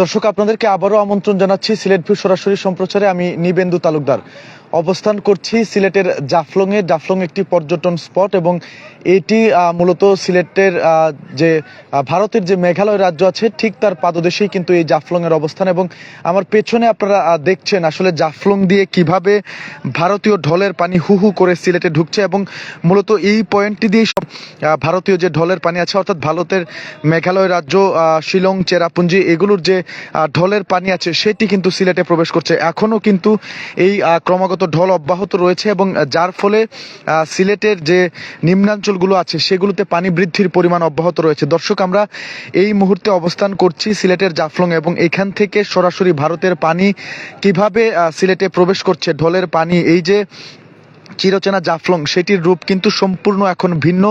দর্শক আপনাদেরকে আবারও আমন্ত্রণ জানাচ্ছি সিলেট ভিউ সরাসরি সম্প্রচারে। আমি নিবেন্দু তালুকদার। অবস্থান করছি সিলেটের জাফলংয়ে। জাফলং একটি পর্যটন স্পট এবং এটি মূলত সিলেটের যে ভারতের যে মেঘালয় রাজ্য আছে, ঠিক তার পাদদেশেই কিন্তু এই জাফলং এর অবস্থান এবং আমার পেছনে আপনারা দেখছেন আসলে জাফলং দিয়ে কীভাবে ভারতীয় ঢলের পানি হু হু করে সিলেটে ঢুকছে এবং মূলত এই পয়েন্টটি দিয়েই সব ভারতীয় যে ঢলের পানি আছে, অর্থাৎ ভারতের মেঘালয় রাজ্য শিলং, চেরাপুঞ্জি, এগুলোর যে ঢলের পানি আছে, সেটি কিন্তু সিলেটে প্রবেশ করছে। এখনও কিন্তু এই ক্রমাগত ঢল অব্যাহত রয়েছে এবং যার ফলে সিলেটের যে নিম্নাঞ্চলগুলো আছে, সেগুলোতে পানি বৃদ্ধির পরিমাণ অব্যাহত রয়েছে। দর্শক, আমরা এই মুহূর্তে অবস্থান করছি সিলেটের জাফলং এবং এখান থেকে সরাসরি ভারতের পানি কীভাবে সিলেটে প্রবেশ করছে, ঢলের পানি, এই যে চিরচেনা জাফলং, সেটির রূপ কিন্তু সম্পূর্ণ এখন ভিন্ন।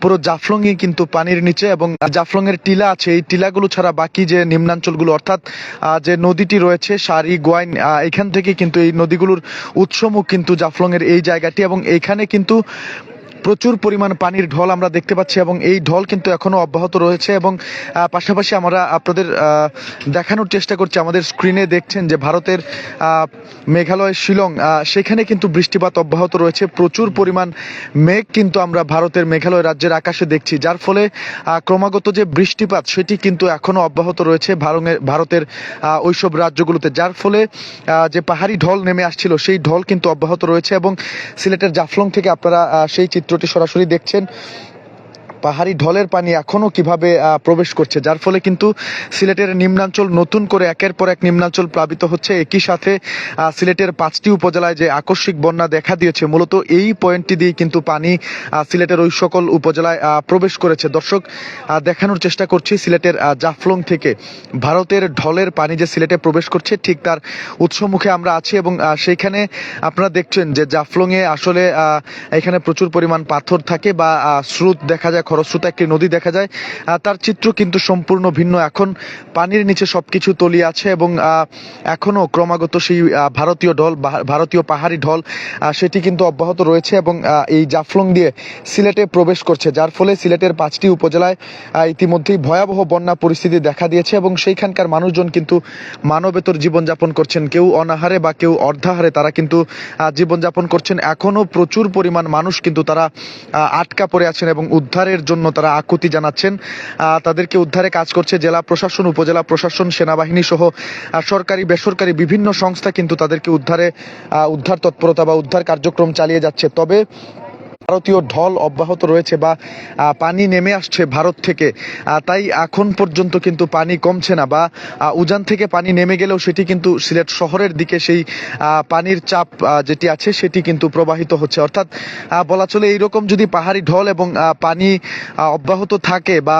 পুরো জাফলংই কিন্তু পানির নিচে এবং জাফলং এর টিলা আছে। এই টিলাগুলো ছাড়া বাকি যে নিম্নাঞ্চলগুলো, অর্থাৎ যে নদীটি রয়েছে, সারি, গোয়াইন এখান থেকে কিন্তু এই নদীগুলোর উৎসমুখ কিন্তু জাফলং এর এই জায়গাটি এবং এখানে কিন্তু প্রচুর পরিমাণ পানির ঢল আমরা দেখতে পাচ্ছি এবং এই ঢল কিন্তু এখনও অব্যাহত রয়েছে এবং পাশাপাশি আমরা আপনাদের দেখানোর চেষ্টা করছি। আমাদের স্ক্রিনে দেখছেন যে ভারতের মেঘালয়, শিলং সেখানে কিন্তু বৃষ্টিপাত অব্যাহত রয়েছে। প্রচুর পরিমাণ মেঘ কিন্তু আমরা ভারতের মেঘালয় রাজ্যের আকাশে দেখছি। যার ফলে ক্রমাগত যে বৃষ্টিপাত, সেটি কিন্তু এখনও অব্যাহত রয়েছে ভারতের ওইসব রাজ্যগুলোতে। যার ফলে যে পাহাড়ি ঢল নেমে আসছিল, সেই ঢল কিন্তু অব্যাহত রয়েছে এবং সিলেটের জাফলং থেকে আপনারা সেই চিত্রটি সরাসরি দেখছেন। পাহাড়ি ঢলের পানি এখনও কীভাবে প্রবেশ করছে? যার ফলে কিন্তু সিলেটের নিম্নাঞ্চল নতুন করে একের পর এক নিম্নাঞ্চল প্লাবিত হচ্ছে। একই সাথে সিলেটের পাঁচটি উপজেলায় যে আকস্মিক বন্যা দেখা দিয়েছে, মূলত এই পয়েন্টটি দিয়ে কিন্তু পানি সিলেটের ওই সকল উপজেলায় প্রবেশ করেছে। দর্শক দেখানোর চেষ্টা করছি সিলেটের জাফলং থেকে। ভারতের ঢলের পানি যে সিলেটে প্রবেশ করছে, ঠিক তার উৎসমুখে আমরা আছি এবং সেইখানে আপনারা দেখছেন যে জাফলংয়ে আসলে এখানে প্রচুর পরিমাণ পাথর থাকে বা স্রোত দেখা যায়। খরস্রোতা একটি নদী দেখা যায়। তার চিত্র কিন্তু সম্পূর্ণ ভিন্ন। এখন পানির নিচে সবকিছু তলিয়ে আছে এবং আহ, এখনও ক্রমাগত সেই ভারতীয় ঢল ভারতীয় পাহাড়ি ঢল সেটি কিন্তু অব্যাহত রয়েছে এবং এই জাফলং দিয়ে সিলেটে প্রবেশ করছে যার ফলে সিলেটের পাঁচটি উপজেলায় ইতিমধ্যেই ভয়াবহ বন্যা পরিস্থিতি দেখা দিয়েছে এবং সেইখানকার মানুষজন কিন্তু মানবেতর জীবনযাপন করছেন। কেউ অনাহারে বা কেউ অর্ধাহারে তারা কিন্তু জীবনযাপন করছেন। এখনও প্রচুর পরিমাণ মানুষ কিন্তু তারা আটকা পড়ে আছেন এবং উদ্ধারের জন্য তারা আকুতি জানাচ্ছেন। তাদেরকে উদ্ধারে কাজ করছে জেলা প্রশাসন, উপজেলা প্রশাসন, সেনাবাহিনী সহ সরকারি, বেসরকারি বিভিন্ন সংস্থা কিন্তু তাদেরকে উদ্ধারে উদ্ধার তৎপরতা বা উদ্ধার কার্যক্রম চালিয়ে যাচ্ছে। তবে ভারতীয় ঢল অব্যাহত রয়েছে বা পানি নেমে আসছে ভারত থেকে। তাই এখন পর্যন্ত কিন্তু পানি কমছে না বা উজান থেকে পানি নেমে গেলেও সেটি কিন্তু সিলেট শহরের দিকে সেই পানির চাপ যেটি আছে সেটি কিন্তু প্রবাহিত হচ্ছে। অর্থাৎ বলা চলে এইরকম যদি পাহাড়ি ঢল এবং পানি অব্যাহত থাকে বা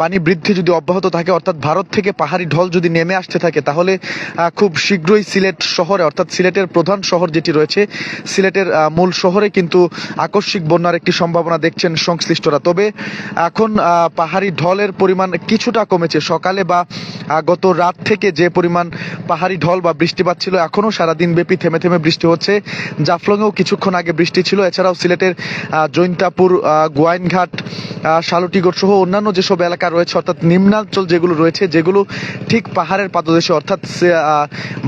পানি বৃদ্ধি যদি অব্যাহত থাকে, অর্থাৎ ভারত থেকে পাহাড়ি ঢল যদি নেমে আসতে থাকে, তাহলে খুব শীঘ্রই সিলেট শহরে, অর্থাৎ সিলেটের প্রধান শহর যেটি রয়েছে, সিলেটের মূল শহরে কিন্তু আকস্মিক বন্যার একটি সম্ভাবনা দেখছেন সংশ্লিষ্টরা। তবে এখন পাহাড়ি ঢলের পরিমাণ কিছুটা কমেছে। সকালে বা গত রাত থেকে যে পরিমাণ পাহাড়ি ঢল বা বৃষ্টিপাত ছিল এখনও সারাদিন ব্যাপী থেমে থেমে বৃষ্টি হচ্ছে। জাফলংয়েও কিছুক্ষণ আগে বৃষ্টি ছিল। এছাড়াও সিলেটের জৈন্তাপুর গোয়াইনঘাট শালুটিগড় সহ অন্যান্য যেসব এলাকা রয়েছে, অর্থাৎ নিম্নাঞ্চল যেগুলো রয়েছে, যেগুলো ঠিক পাহাড়ের পাদদেশে, অর্থাৎ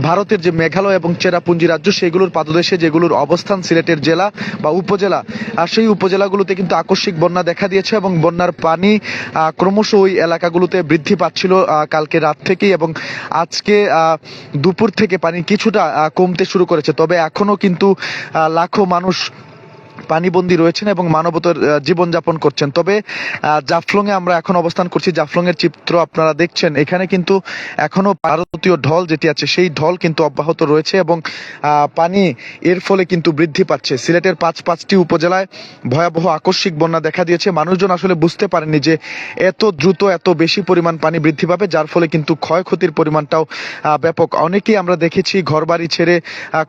ভারতের যে মেঘালয় এবং চেরাপুঞ্জি রাজ্য, সেগুলোর পাদদেশে যেগুলোর অবস্থান সিলেটের জেলা বা উপজেলা আর সেই উপজেলাগুলোতে কিন্তু আকস্মিক বন্যা দেখা দিয়েছে এবং বন্যার পানি ক্রমশ ওই এলাকাগুলোতে বৃদ্ধি পাচ্ছিল কালকে রাত থেকেই এবং আজকে দুপুর থেকে পানি কিছুটা কমতে শুরু করেছে। তবে এখনও কিন্তু লাখো মানুষ পানিবন্দী রয়েছেন এবং মানবতার জীবনযাপন করছেন। তবে জাফলং এ আমরা এখন অবস্থান করছি। জাফলং এর চিত্র আপনারা দেখছেন। এখানে কিন্তু এখনও ভারতীয় ঢল যেটি আছে, সেই ঢল কিন্তু অব্যাহত রয়েছে এবং পানি এর ফলে কিন্তু বৃদ্ধি পাচ্ছে। সিলেটের পাঁচ পাঁচটি উপজেলায় ভয়াবহ আকস্মিক বন্যা দেখা দিয়েছে। মানুষজন আসলে বুঝতে পারেনি যে এত দ্রুত এত বেশি পরিমাণ পানি বৃদ্ধি পাবে, যার ফলে কিন্তু ক্ষয়ক্ষতির পরিমাণটাও ব্যাপক। অনেকেই আমরা দেখেছি ঘরবাড়ি ছেড়ে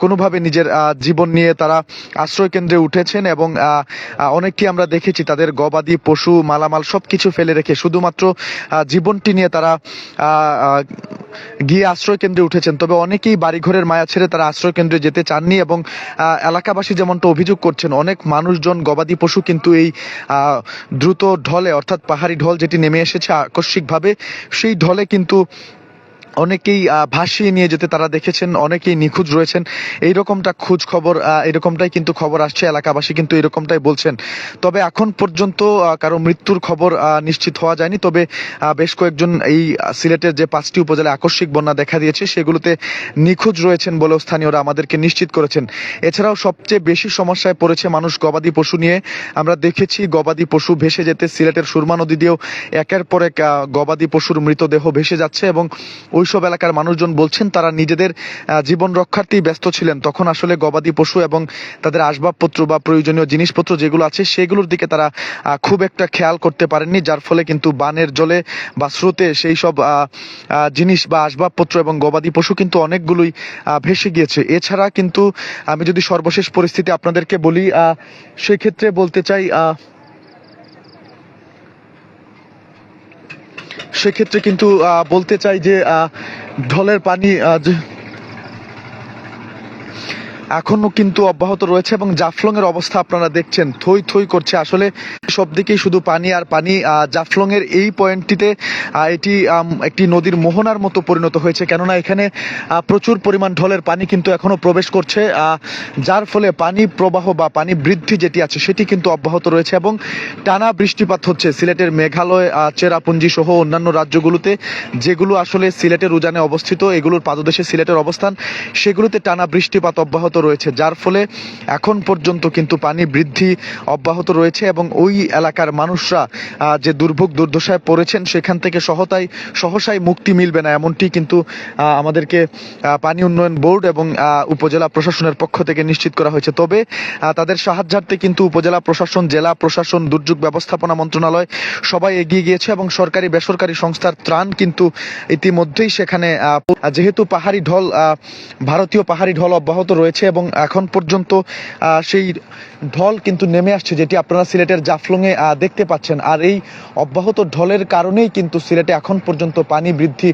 কোনোভাবে নিজের জীবন নিয়ে তারা আশ্রয় কেন্দ্রে উঠেছেন এবং আহ, আমরা দেখেছি তাদের গবাদি পশু মালামাল সবকিছু ফেলে রেখে শুধুমাত্র জীবনটি নিয়ে তারা গিয়ে আশ্রয় কেন্দ্রে উঠেছেন। তবে অনেকেই বাড়িঘরের মায়া ছেড়ে তারা আশ্রয় কেন্দ্রে যেতে চাননি এবং এলাকাবাসী যেমনটা অভিযোগ করছেন অনেক মানুষজন গবাদি পশু কিন্তু এই দ্রুত ঢলে অর্থাৎ পাহাড়ি ঢল যেটি নেমে এসেছে আকস্মিকভাবে সেই ঢলে কিন্তু অনেকেই ভাসিয়ে নিয়ে যেতে তারা দেখেছেন, অনেকেই নিখোঁজ রয়েছেন। এইরকমটা খোঁজ খবর এরকমটাই কিন্তু খবর আসছে, এলাকাবাসী কিন্তু এরকমটাই বলছেন। তবে এখন পর্যন্ত কারও মৃত্যুর খবর নিশ্চিত হওয়া যায়নি। তবে বেশ কয়েকজন এই সিলেটের যে পাঁচটি উপজেলায় আকস্মিক বন্যা দেখা দিয়েছে, সেগুলোতে নিখোঁজ রয়েছেন বলেও স্থানীয়রা আমাদেরকে নিশ্চিত করেছেন। এছাড়াও সবচেয়ে বেশি সমস্যায় পড়েছে মানুষ গবাদি পশু নিয়ে। আমরা দেখেছি গবাদি পশু ভেসে যেতে সিলেটের সুরমা নদী দিয়েও একের পর এক গবাদি পশুর মৃতদেহ ভেসে যাচ্ছে এবং ওইসব এলাকার মানুষজন বলছেন তারা নিজেদের জীবন রক্ষার্থেই ব্যস্ত ছিলেন। তখন আসলে গবাদি পশু এবং তাদের আসবাবপত্র বা প্রয়োজনীয় জিনিসপত্র যেগুলো আছে, সেগুলোর দিকে তারা খুব একটা খেয়াল করতে পারেননি, যার ফলে কিন্তু বানের জলে বা স্রোতে সেই সব জিনিস বা আসবাবপত্র এবং গবাদি পশু কিন্তু অনেকগুলোই ভেসে গিয়েছে। এছাড়া কিন্তু আমি যদি সর্বশেষ পরিস্থিতি আপনাদেরকে বলি সেক্ষেত্রে বলতে চাই সেক্ষেত্রে কিন্তু বলতে চাই যে ঢলের পানি এখনও কিন্তু অব্যাহত রয়েছে এবং জাফলং এর অবস্থা আপনারা দেখছেন, থই থই করছে। আসলে সব দিকেই শুধু পানি আর পানি আহ, জাফলং এর এই পয়েন্টটিতে এটি একটি নদীর মোহনার মতো পরিণত হয়েছে। কেননা এখানে প্রচুর পরিমাণ ঢলের পানি কিন্তু এখনও প্রবেশ করছে যার ফলে পানি প্রবাহ বা পানি বৃদ্ধি যেটি আছে সেটি কিন্তু অব্যাহত রয়েছে এবং টানা বৃষ্টিপাত হচ্ছে সিলেটের মেঘালয় চেরাপুঞ্জি সহ অন্যান্য রাজ্যগুলোতে যেগুলো আসলে সিলেটের উজানে অবস্থিত এগুলোর পাদদেশে সিলেটের অবস্থান সেগুলোতে টানা বৃষ্টিপাত অব্যাহত রয়েছে যার ফলে এখন পর্যন্ত কিন্তু পানি বৃদ্ধি অব্যাহত রয়েছে এবং ওই এলাকার মানুষরা যে দুর্ভোগ দুর্দশায় পড়েছেন, সেখান থেকে সহতাই, সহসাই মুক্তি মিলবে না। এমনটি কিন্তু আমাদেরকে পানি উন্নয়ন বোর্ড এবং উপজেলা প্রশাসনের পক্ষ থেকে নিশ্চিত করা হয়েছে। তবে তাদের সাহায্যার্থে কিন্তু উপজেলা প্রশাসন, জেলা প্রশাসন, দুর্যোগ ব্যবস্থাপনা মন্ত্রণালয় সবাই এগিয়ে গিয়েছে এবং সরকারি, বেসরকারি সংস্থার ত্রাণ কিন্তু ইতিমধ্যেই সেখানে যেহেতু পাহাড়ি ঢল ভারতীয় পাহাড়ি ঢল অব্যাহত রয়েছে এবং এখন পর্যন্ত সেই ঢল কিন্তু নেমে আসছে, যেটি আপনারা সিলেটের জাফলংয়ে দেখতে পাচ্ছেন। আর এই অব্যাহত ঢলের কারণেই কিন্তু সিলেটে এখন পর্যন্ত পানি বৃদ্ধি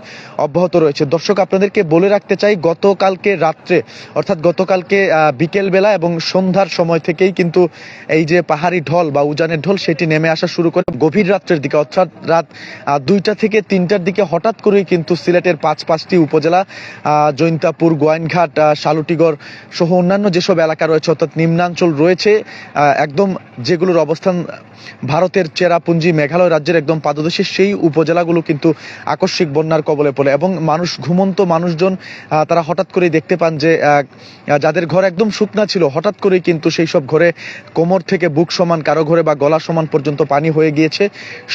অব্যাহত রয়েছে। দর্শক, আপনাদেরকে বলে রাখতে চাই, গতকালকে রাত্রে, অর্থাৎ গতকালকে বিকেলবেলা এবং সন্ধ্যার সময় থেকেই কিন্তু এই যে পাহাড়ি ঢল বা উজানের ঢল, সেটি নেমে আসা শুরু করে গভীর রাত্রের দিকে। অর্থাৎ রাত দুইটা থেকে তিনটার দিকে হঠাৎ করেই কিন্তু সিলেটের পাঁচ পাঁচটি উপজেলা জৈন্তাপুর, গোয়াইনঘাট শালুটিগড় সহ অন্যান্য যেসব এলাকা রয়েছে, অর্থাৎ নিম্নাঞ্চল রয়েছে একদম যেগুলোর অবস্থান ভারতের চেরাপুঞ্জি মেঘালয় রাজ্যের একদম পাদদেশে সেই উপজেলাগুলো কিন্তু আকস্মিক বন্যার কবলে পড়ে এবং মানুষ, ঘুমন্ত মানুষজন তারা হঠাৎ করেই দেখতে পান যে যাদের ঘর একদম শুকনা ছিল, হঠাৎ করেই কিন্তু সেই সব ঘরে কোমর থেকে বুক সমান, কারও ঘরে বা গলা সমান পর্যন্ত পানি হয়ে গিয়েছে।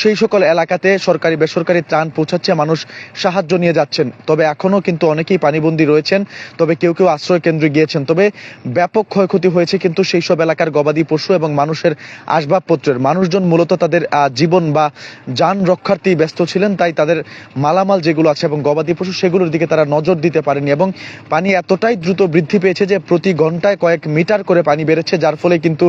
সেই সকল এলাকাতে সরকারি, বেসরকারি ত্রাণ পৌঁছাচ্ছে, মানুষ সাহায্য নিয়ে যাচ্ছেন। তবে এখনও কিন্তু অনেকেই পানিবন্দী রয়েছেন, তবে কেউ কেউ আশ্রয় কেন্দ্রে গিয়েছেন। তবে ব্যাপক ক্ষয়ক্ষতি হয়েছে কিন্তু সেই সব এলাকার গবাদি পশু এবং মানুষের আসবাবপত্রের মানুষজন মূলত তাদের জীবন বা যান রক্ষার্থেই ব্যস্ত ছিলেন, তাই তাদের মালামাল যেগুলো আছে এবং গবাদি পশু সেগুলোর দিকে তারা নজর দিতে পারেনি এবং পানি এতটাই দ্রুত বৃদ্ধি পেয়েছে যে প্রতি ঘন্টায় কয়েক মিটার করে পানি বেড়েছে, যার ফলে কিন্তু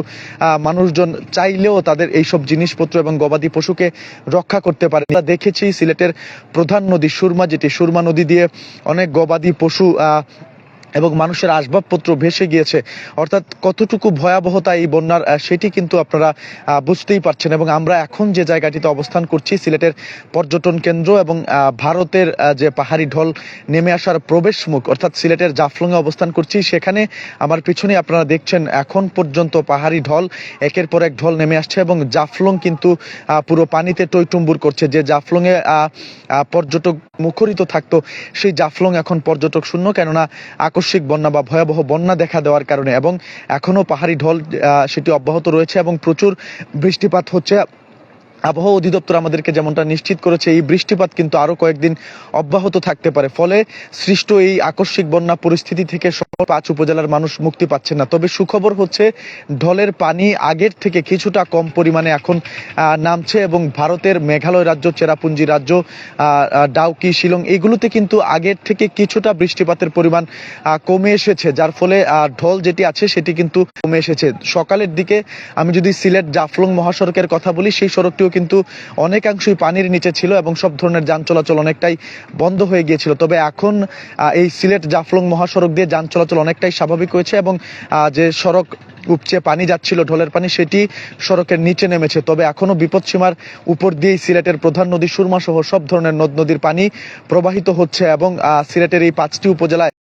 মানুষজন চাইলেও তাদের এইসব জিনিসপত্র এবং গবাদি পশুকে রক্ষা করতে পারে আমরা দেখেছি সিলেটের প্রধান নদী সুরমা, যেটি সুরমা নদী দিয়ে অনেক গবাদি পশু এবং মানুষের আসবাবপত্র ভেসে গিয়েছে। অর্থাৎ কতটুকু ভয়াবহতা এই বন্যার সেটি কিন্তু আপনারা বুঝতেই পারছেন এবং আমরা এখন যে জায়গাটিতে অবস্থান করছি, সিলেটের পর্যটন কেন্দ্র এবং ভারতের যে পাহাড়ি ঢল নেমে আসার প্রবেশ মুখ অর্থাৎ সিলেটের জাফলংয়ে অবস্থান করছি, সেখানে আমার পিছনে আপনারা দেখছেন এখন পর্যন্ত পাহাড়ি ঢল, একের পর এক ঢল নেমে আসছে এবং জাফলং কিন্তু পুরো পানিতে টইটুম্বুর করছে। যে জাফলংয়ে পর্যটক মুখরিত থাকতো, সেই জাফলং এখন পর্যটক শূন্য, কেননা আকস্মিক বন্যা বা ভয়াবহ বন্যা দেখা দেওয়ার কারণে এবং এখনও পাহাড়ি ঢল সেটি অব্যাহত রয়েছে এবং প্রচুর বৃষ্টিপাত হচ্ছে। আবহাওয়া অধিদপ্তর আমাদেরকে যেমনটা নিশ্চিত করেছে, এই বৃষ্টিপাত কিন্তু আরও কয়েকদিন অব্যাহত থাকতে পারে। ফলে সৃষ্ট এই আকস্মিক বন্যা পরিস্থিতি থেকে পাঁচ উপজেলার মানুষ মুক্তি পাচ্ছে না। তবে সুখবর হচ্ছে, ঢলের পানি আগের থেকে কিছুটা কম পরিমাণে এখন নামছে এবং ভারতের মেঘালয় রাজ্য, চেরাপুঞ্জি রাজ্য ডাউকি, শিলং, এগুলোতে কিন্তু আগের থেকে কিছুটা বৃষ্টিপাতের পরিমাণ কমে এসেছে। যার ফলে ঢল যেটি আছে সেটি কিন্তু কমে এসেছে। সকালের দিকে আমি যদি সিলেট জাফলং মহাসড়কের কথা বলি, সেই সড়কটিও সেটিও কিন্তু অনেকাংশই পানির নিচে ছিল এবং সব ধরনের যান চলাচল অনেকটাই বন্ধ হয়ে গিয়েছিল। তবে এখন এই সিলেট জাফলং মহাসড়ক দিয়ে যান চলাচল অনেকটাই স্বাভাবিক হয়েছে এবং যে সড়ক উপচে পানি যাচ্ছিল, ঢলের পানি, সেটি সড়কের নিচে নেমেছে। তবে এখনও বিপদসীমার উপর দিয়েই সিলেটের প্রধান নদী সুরমা সহ সব ধরনের নদ নদীর পানি প্রবাহিত হচ্ছে এবং সিলেটের এই পাঁচটি উপজেলায়